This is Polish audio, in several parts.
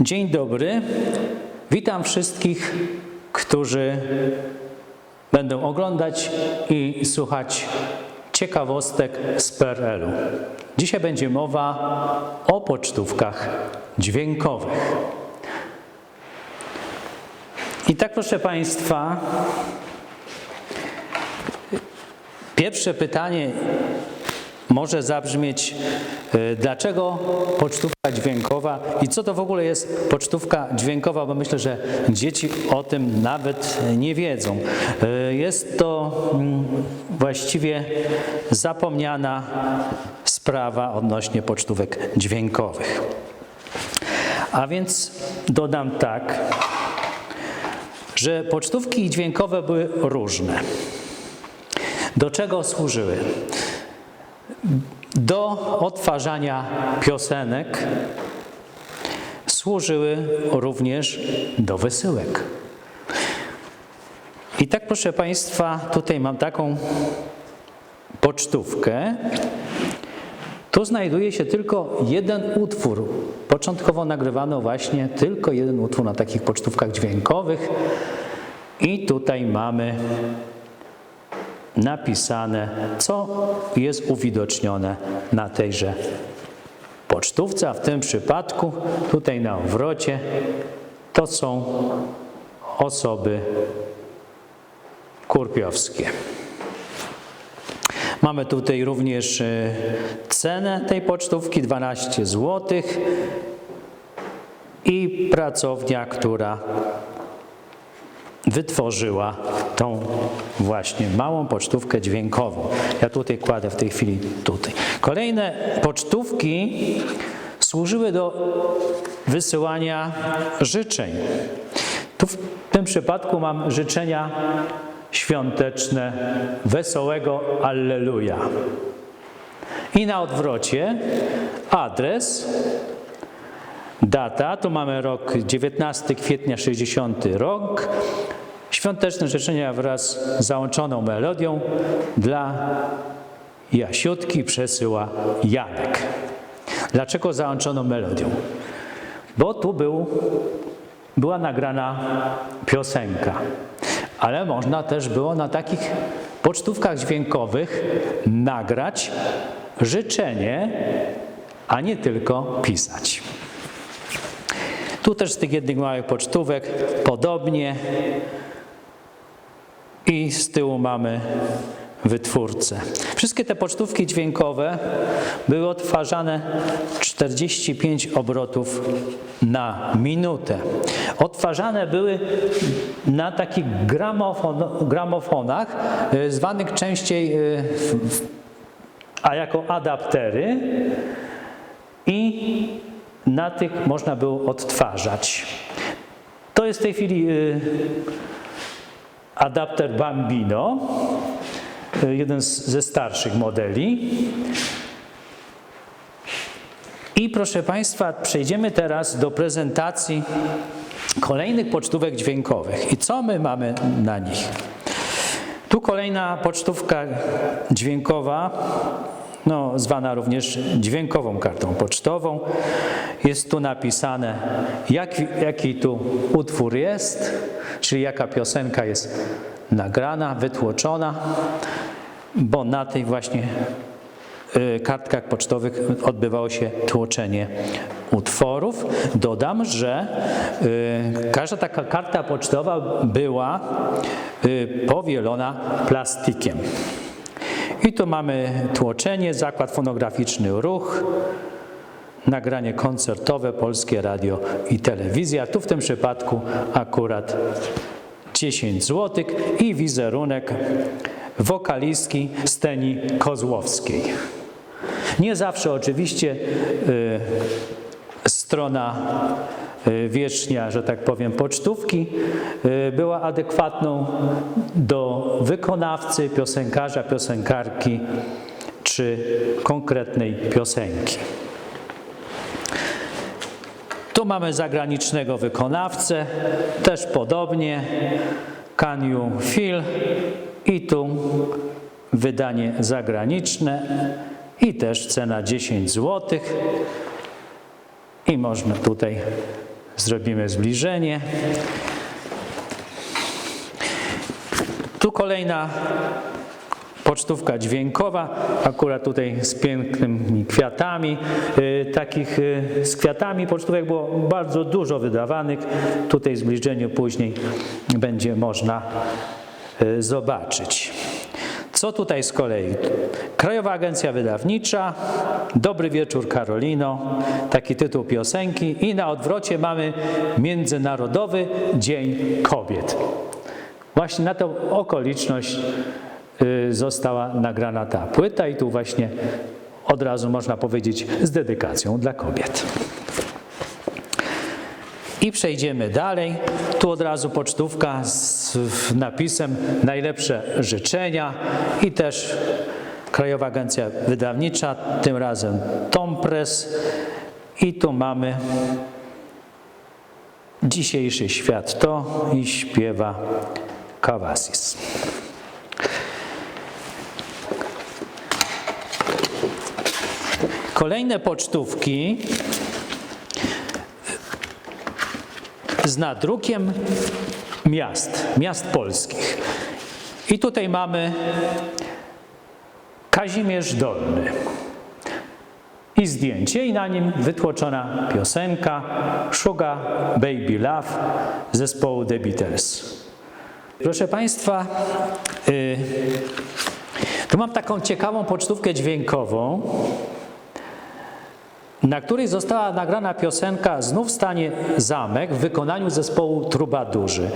Dzień dobry. Witam wszystkich, którzy będą oglądać i słuchać ciekawostek z PRL-u. Dzisiaj będzie mowa o pocztówkach dźwiękowych. I tak, proszę Państwa, pierwsze pytanie może zabrzmieć, y, dlaczego pocztówka dźwiękowa i co to w ogóle jest pocztówka dźwiękowa, bo myślę, że dzieci o tym nawet nie wiedzą. Y, Jest to mm, właściwie zapomniana sprawa odnośnie pocztówek dźwiękowych. A więc dodam tak, że pocztówki dźwiękowe były różne. Do czego służyły? Do odtwarzania piosenek służyły również do wysyłek. I tak, proszę Państwa, tutaj mam taką pocztówkę. Tu znajduje się tylko jeden utwór. Początkowo nagrywano właśnie tylko jeden utwór na takich pocztówkach dźwiękowych. I tutaj mamy napisane, co jest uwidocznione na tejże pocztówce, a w tym przypadku tutaj na obrocie to są osoby kurpiowskie. Mamy tutaj również e, cenę tej pocztówki 12 zł i pracownia, która wytworzyła tą właśnie małą pocztówkę dźwiękową. Ja tutaj kładę w tej chwili tutaj. Kolejne pocztówki służyły do wysyłania życzeń. Tu w tym przypadku mam życzenia świąteczne, wesołego Alleluja. I na odwrocie adres, data, tu mamy rok 19 kwietnia 60 rok, świąteczne życzenia wraz z załączoną melodią dla Jasiutki przesyła Janek. Dlaczego załączoną melodią? Bo tu był, była nagrana piosenka, ale można też było na takich pocztówkach dźwiękowych nagrać życzenie, a nie tylko pisać. Tu też z tych jednych małych pocztówek podobnie. I z tyłu mamy wytwórcę. Wszystkie te pocztówki dźwiękowe były odtwarzane 45 obrotów na minutę. Odtwarzane były na takich gramofon, gramofonach, y, zwanych częściej, w- a jako adaptery i na tych można było odtwarzać. To jest w tej chwili y, adapter Bambino, y, jeden ze starszych modeli. I proszę Państwa, przejdziemy teraz do prezentacji kolejnych pocztówek dźwiękowych. I co my mamy na nich? Tu kolejna pocztówka dźwiękowa, no, zwana również dźwiękową kartą pocztową. Jest tu napisane, jak, jaki tu utwór jest, czyli jaka piosenka jest nagrana, wytłoczona, bo na tej właśnie y, kartkach pocztowych odbywało się tłoczenie utworów. Dodam, że y, każda taka karta pocztowa była y, powielona plastikiem. I tu mamy tłoczenie, zakład fonograficzny Ruch, nagranie koncertowe, Polskie Radio i Telewizja. Tu w tym przypadku akurat 10 zł i wizerunek wokalistki Steni Kozłowskiej. Nie zawsze oczywiście y, strona wierzchnia, że tak powiem, pocztówki y, była adekwatną do wykonawcy, piosenkarza, piosenkarki czy konkretnej piosenki. Tu mamy zagranicznego wykonawcę, też podobnie, Can You Feel i tu wydanie zagraniczne i też cena 10 zł i można tutaj Zrobimy zbliżenie. Tu kolejna pocztówka dźwiękowa, akurat tutaj z pięknymi kwiatami. Y, takich y, z kwiatami pocztówek było bardzo dużo wydawanych. Tutaj w zbliżeniu później będzie można y, zobaczyć. Co tutaj z kolei? Krajowa Agencja Wydawnicza, Dobry wieczór Karolino, taki tytuł piosenki i na odwrocie mamy Międzynarodowy Dzień Kobiet. Właśnie na tą okoliczność y, została nagrana ta płyta i tu właśnie od razu można powiedzieć z dedykacją dla kobiet. I przejdziemy dalej. Tu od razu pocztówka z napisem najlepsze życzenia i też Krajowa Agencja Wydawnicza, tym razem Tompres. I tu mamy dzisiejszy świat to i śpiewa Kavasis. Kolejne pocztówki z nadrukiem miast, miast polskich. I tutaj mamy Kazimierz Dolny. I zdjęcie, i na nim wytłoczona piosenka Sugar Baby Love zespołu The Beatles. Proszę Państwa, y, tu mam taką ciekawą pocztówkę dźwiękową, na której została nagrana piosenka Znów stanie zamek w wykonaniu zespołu Trubadurzy.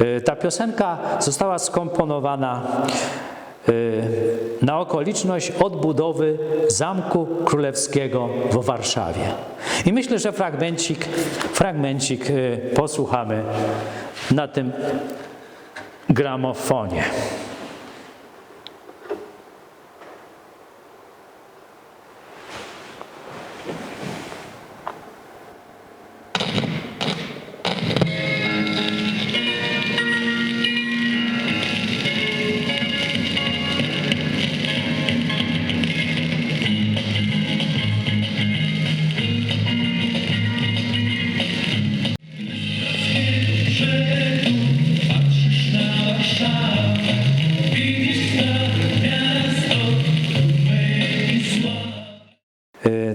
Y, Ta piosenka została skomponowana y, na okoliczność odbudowy Zamku Królewskiego w Warszawie. I myślę, że fragmencik, fragmencik y, posłuchamy na tym gramofonie.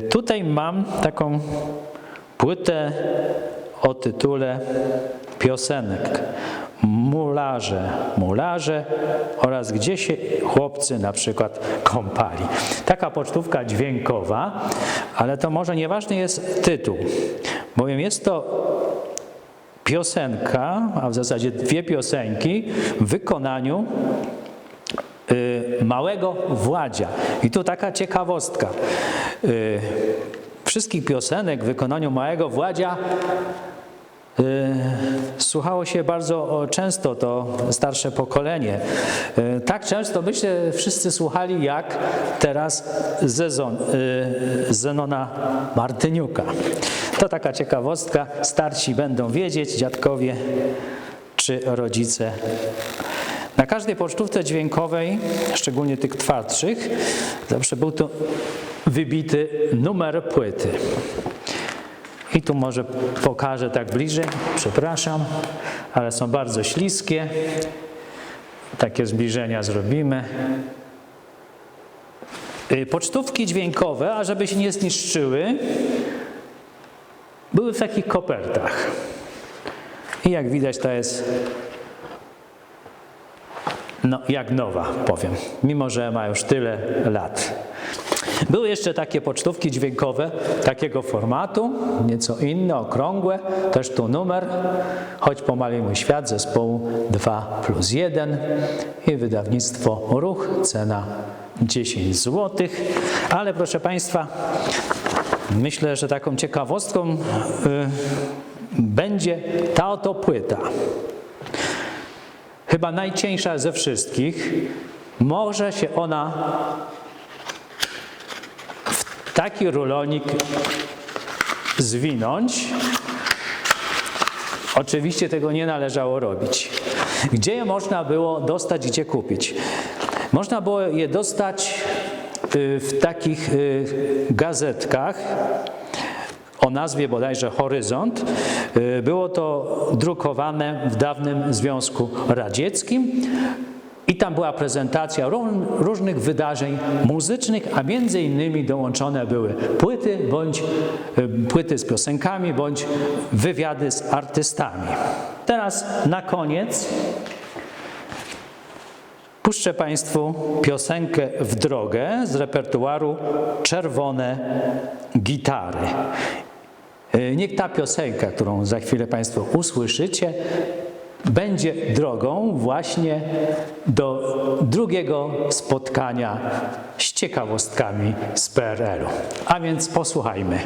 Tutaj mam taką płytę o tytule piosenek Mularze, mularze oraz gdzie się chłopcy na przykład kąpali. Taka pocztówka dźwiękowa, ale to może nieważny jest tytuł, bowiem jest to piosenka, a w zasadzie dwie piosenki w wykonaniu y, małego Władzia. I tu taka ciekawostka. Y, Wszystkich piosenek w wykonaniu małego Władzia y, słuchało się bardzo często to starsze pokolenie. Tak często myślę wszyscy słuchali jak teraz Zezon, Zenona Martyniuka. To taka ciekawostka. Starsi będą wiedzieć, dziadkowie czy rodzice na każdej pocztówce dźwiękowej, szczególnie tych twardszych, zawsze był to wybity numer płyty. I tu może pokażę tak bliżej, przepraszam, ale są bardzo śliskie. Takie zbliżenia zrobimy. Y, Pocztówki dźwiękowe, a żeby się nie zniszczyły, były w takich kopertach. I jak widać, to jest no, jak nowa, powiem, mimo że ma już tyle lat. Były jeszcze takie pocztówki dźwiękowe takiego formatu, nieco inne, okrągłe, też tu numer, choć pomali mój świat zespołu 2 plus 1 i wydawnictwo Ruch, cena 10 zł. Ale proszę Państwa, myślę, że taką ciekawostką y, będzie ta oto płyta chyba najcieńsza ze wszystkich, może się ona w taki rulonik zwinąć. Oczywiście tego nie należało robić. Gdzie je można było dostać, gdzie kupić? Można było je dostać w takich y, gazetkach o nazwie bodajże Horyzont. Y, Było to drukowane w dawnym Związku Radzieckim. I tam była prezentacja ró- różnych wydarzeń muzycznych, a między innymi dołączone były płyty bądź y, płyty z piosenkami, bądź wywiady z artystami. Teraz na koniec puszczę Państwu piosenkę w drogę z repertuaru Czerwone gitary. Y, Niech ta piosenka, którą za chwilę Państwo usłyszycie, będzie drogą właśnie do drugiego spotkania z ciekawostkami z PRL-u. A więc posłuchajmy.